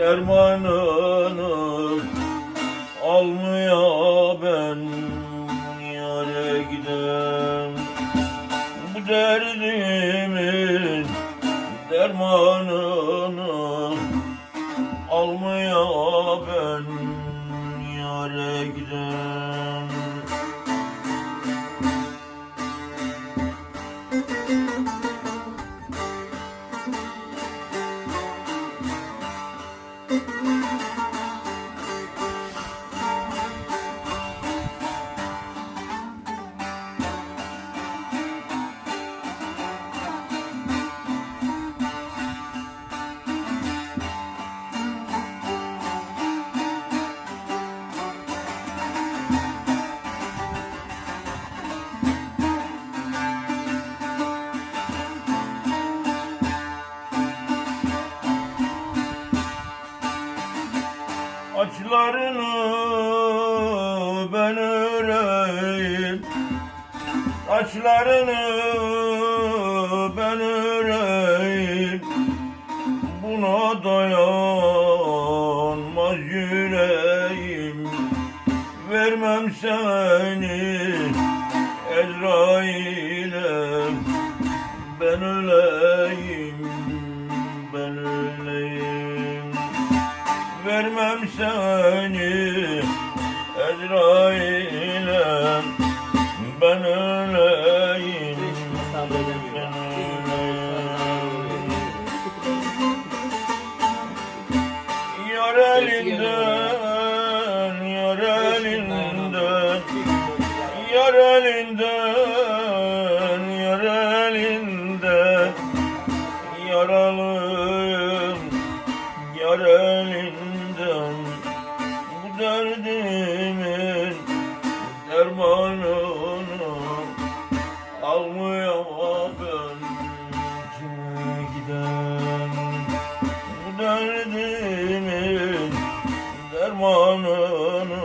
dermanını almaya ben yare gidem. Bu derdimin dermanını almaya ben yare gidem Açlarını ben öreyim Açlarını ben öreyim Buna dayanmaz yüreğim. Vermem seni Ezrail'e. Ben öleyim vermem seni Ezrail'e ben öleyim. Ben öleyim Yar elinden yar elinden yar elinden yar elinden. Yaralım elinden bu derdimin dermanını almaya ben. Kime giden bu derdimin dermanını